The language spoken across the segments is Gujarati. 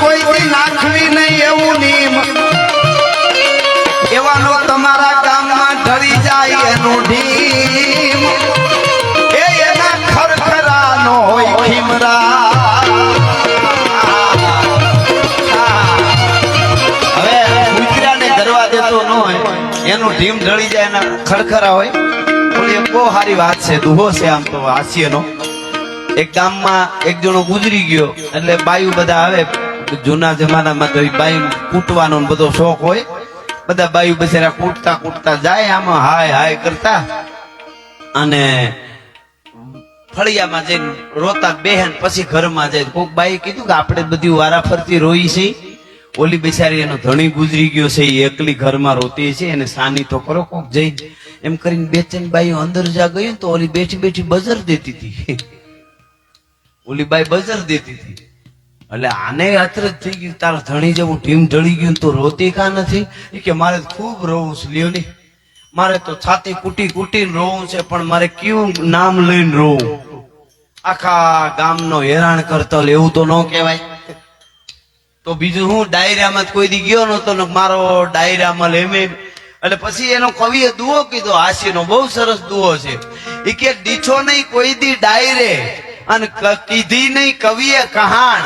કોઈથી નાખવી નહીં એવું નિયમ. એવાનો તમારા ગામમાં ઢળી જાય એનું ઢીમ એનું ઢીમ ઢળી જાય એના ખડખરા હોય. બોલીએ બહુ સારી વાત છે, દુહો છે આમ તો હાસ્યનો. એક ગામમાં એક જણો ગુજરી ગયો, એટલે બાયુ બધા આવે. જૂના જમાનામાં તો બાયુ કૂટવાનો બધો શોખ હોય. બધા બાયુ બચારા કૂટતા કૂટતા જાય આમાં, હાય હાય કરતા. અને ફળિયામાં જઈને રોતા બેહન પછી ઘરમાં જાય. કોઈક બાઈ કીધું કે આપણે બધી વારા ફરતી રોઈ છે ઓલી બિચારી એનો ધણી ગુજરી ગયો છે, એ એકલી ઘરમાં રોતી છે એને સાની તો કરો કોક જઈને એમ કરીને બે ત્રણ બાઈઓ અંદર જા ને તો ઓલી બેઠી બેઠી બજર દેતી હતી. ઓલી બાઈ બજર દેતી હતી. એટલે આને અચરજ થઈ ગયું તારા ધણી જેવું ટીમ ઢળી ગયું તો રોતી કા નથી? કે મારે ખૂબ રોવું છે, લ્યો મારે તો છાતી કૂટી કૂટીને રોવું છે, પણ મારે કયું નામ લઈને રોવું? આખા ગામનો હેરાન કરતો એવું તો ન કહેવાય. તો બીજું હું ડાયરામાં કોઈ દી ગયો નતો ને મારો ડાયરામાં લેમે એટલે પછી એનો કવિએ દુઓ કીધો હાસ્યનો બહુ સરસ દુઓ છે. એ કે દીઠો નહીં કોઈ દી ડાયરે અને કીધી નહીં કવિએ કહાણ.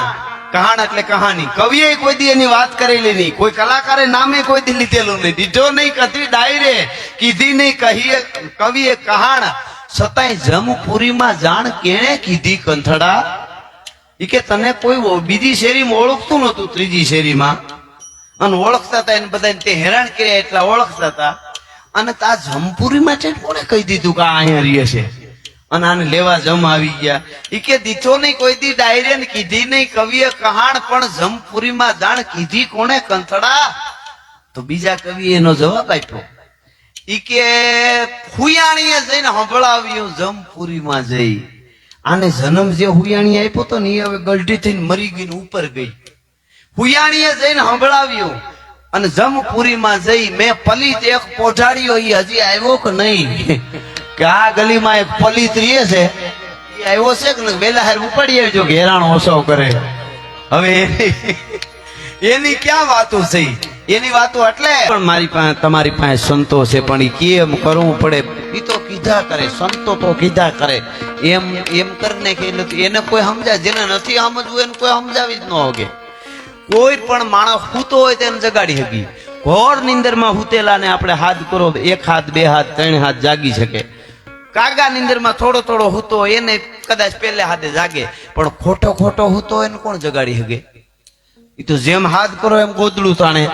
કહાણ એટલે કહાની. કવિએ કોઈ દી એની વાત કરેલી નહીં. કોઈ કલાકારે નામે કોઈ દી લીધેલું નહીં. દીઠો નહીં કદી ડાયરે, કીધી નહીં કહીએ, કવિએ કહાણ. છતાંય જમપુરીમાં જાણ કેણે કીધી કંથડા? ઈ કે તને કોઈ બીજી શેરીમાં ઓળખતું નતું ત્રીજી શેરીમાં. અને ઓળખતા હતા એને બધા તે હેરાન કર્યા એટલા ઓળખતા હતા અને તા જમપુરીમાં છે કોને કહી દીધું કે અહીંયા રહીએ છે? અને આને લેવા જમ આવી ગયા. ઈ કે દીઠો નહીં, કોઈ દી ડાયરે કીધી નહીં, કવિએ કહાણ પણ જમપુરીમાં જાણ કીધી કોને કંથડા? તો બીજા કવિએ એનો જવાબ આપ્યો. ઈ કે ફુયાણીએ જઈને સંભળાવ્યું જમપુરીમાં જઈ. આને જન્મ જે હુયાણી આપ્યો તો ને એ હવે ગલટી થઈને મરી ગઈ ઉપર ગઈ. હુયાણીએ જઈને સંભળાવ્યું અને જમપુરીમાં જઈ મેં પલિત એક પોઢાડ્યો એ હજી આવ્યો કે નહીં? કે આ ગલીમાં એક પલિત રહે છે. એ આવ્યો છે કે? વેલા હાર ઉપાડી આવજો કે હેરાન ઓછો કરે. હવે એની ક્યાં વાતો થઈ? એની વાતો એટલે. પણ મારી પાસે તમારી પાસે સંતો છે પણ એ કેમ કરવું પડે? એ તો કીધા કરે સંતો તો કીધા કરે. એમ એમ કરીને કે એને કોઈ સમજાય જેને નથી સમજવું એને કોઈ સમજાવી જ ન હોગે. કોઈ પણ માણસ સૂતો હોય તેને જગાડી શકી ઘોર નિંદરમાં સૂતેલા આપણે હાથ કરો એક હાથ બે હાથ ત્રણ હાથ જાગી શકે. કાગા નિંદરમાં થોડો થોડો હૂતો એને કદાચ પહેલે હાથે જાગે. પણ ખોટો ખોટો હૂતો હોય એને કોણ જગાડી શકે ઈ તો જેમ હાથ કરો એમ ગોદડું તાણે.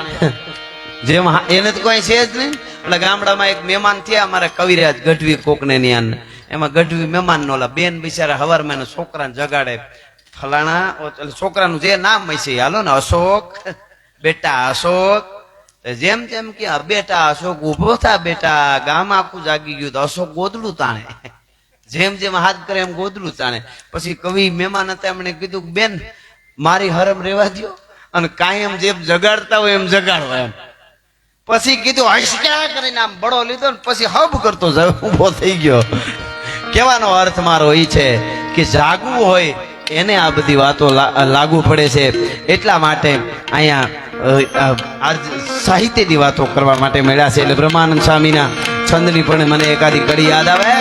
જેમ એને તો કોઈ છે જ નહીં. એટલે ગામડામાં એક મહેમાન થયા, અમારા કવિરાજ ગઢવી કોકને નિયાન એમાં ગઢવી મહેમાન નો બેન બિચારા હવારમાં એના છોકરાને જગાડે. ફલાણા છોકરાનું જે નામ હશે હાલો ને, અશોક. બેટા અશોક. જેમ જેમ કે બેટા અશોક ઊભો થા બેટા. ગામ આખું જાગી ગયું તો અશોક ગોદડું તાણે. જેમ જેમ હાથ કરે એમ ગોદડું તાણે. પછી કવિ મહેમાન હતા, એમણે કીધું બેન, મારી હરમ રેવા દ્યો. અને કાયમ જેમ જગાડતા હોય એમ જગાડો એમ. પછી કીધું હસ્યા કરીને આમ બળો લીધો ને પછી હબ કરતો જ ઊભો થઈ ગયો. કહેવાનો અર્થ મારો એ છે કે જાગવું હોય એને આ બધી વાતો લાગુ પડે છે. એટલા માટે અહીંયા સાહિત્યની વાતો કરવા માટે મળ્યા છે. એટલે બ્રહ્માનંદ સ્વામીના છંદની પણ મને એકાદી કડી યાદ આવે.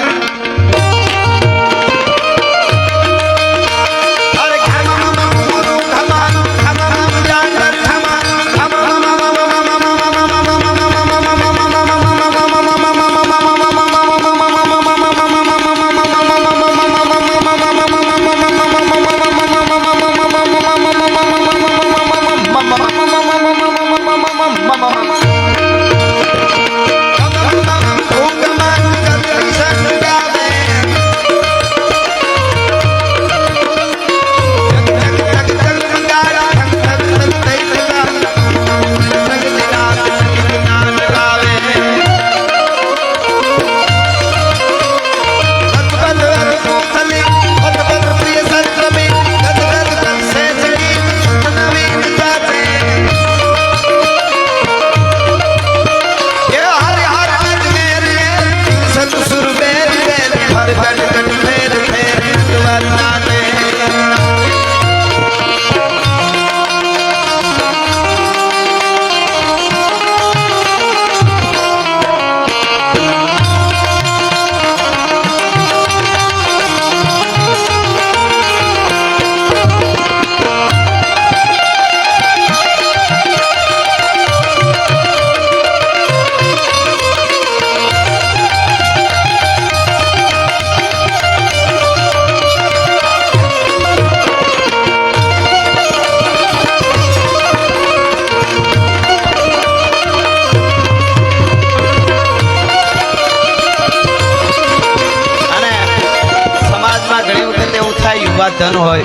ધન હોય,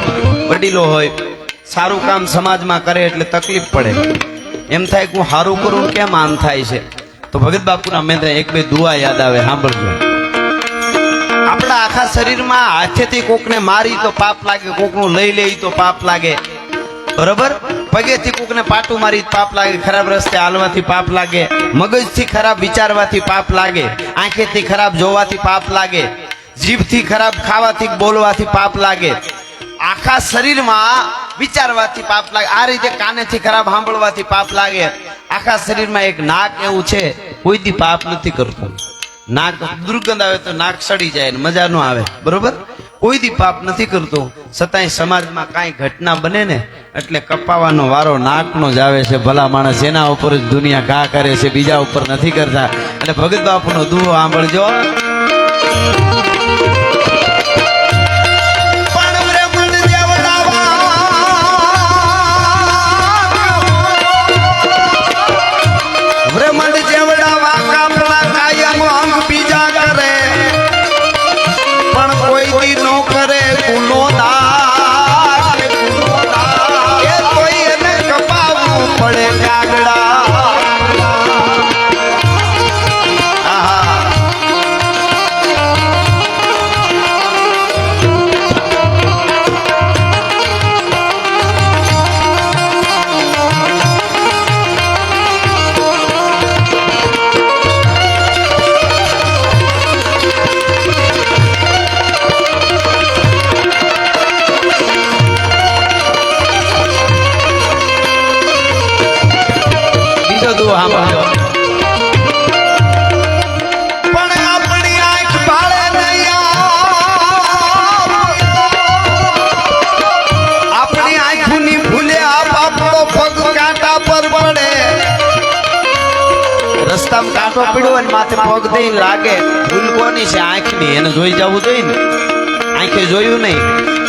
વડીલો હોય, સારું કામ સમાજમાં કરે એટલે તકલીફ પડે. એમ થાય કે હું સારું કરું, કેમ આમ થાય છે? તો ભગત બાપુના મેં એક બે દુઆ યાદ આવે, સાંભળજો. આપણા આખા શરીરમાં હાથેથી કોકને મારી તો પાપ લાગે, કોકનું લઈ લે તો પાપ લાગે. બરોબર? પગેથી કોકને પાટું મારી પાપ લાગે, ખરાબ રસ્તે હાલવાથી પાપ લાગે. મગજથી ખરાબ વિચારવાથી પાપ લાગે. આંખેથી ખરાબ જોવાથી પાપ લાગે. જીભથી ખરાબ ખાવાથી બોલવાથી પાપ લાગે. આખા શરીરમાં વિચારવાથી પાપ લાગે. આ રીતે કાનેથી ખરાબ સાંભળવાથી પાપ લાગે. આખા શરીરમાં એક નાક એવું છે કોઈ દી પાપ નથી કરતું. નાક દુર્ગંધ આવે તો નાક સડી જાય મજા ન આવે. બરોબર? કોઈ દી પાપ નથી કરતો. છતાંય સમાજમાં કાંઈ ઘટના બને ને એટલે કપાવાનો વારો નાકનો જ આવે છે. ભલા માણસ એના ઉપર જ દુનિયા ઘા કરે છે, બીજા ઉપર નથી કરતા. એટલે ભગત બાપુનો દુહો સાંભળજો. રસ્તામાં કાંટો પીડ્યો હોય ને માથે પગ દઈને લાગે. ભૂલ કોની છે આંખની. એને જોઈ જવું જોઈએ ને. આંખે જોયું નહીં.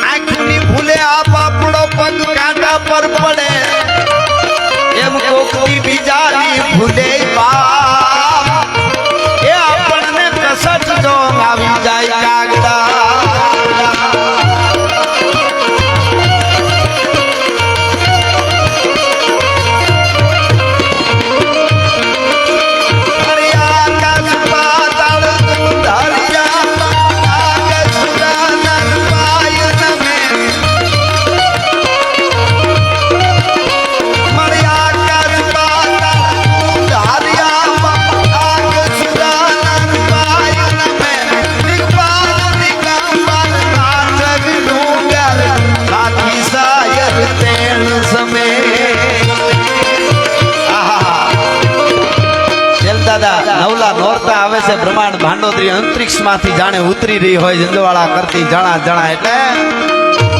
બ્રહ્માંડ ભાંડોદરી અંતરિક્ષમાંથી જાણે ઉતરી રહી હોય જંદવાળા કરતી જણા જણા એટલે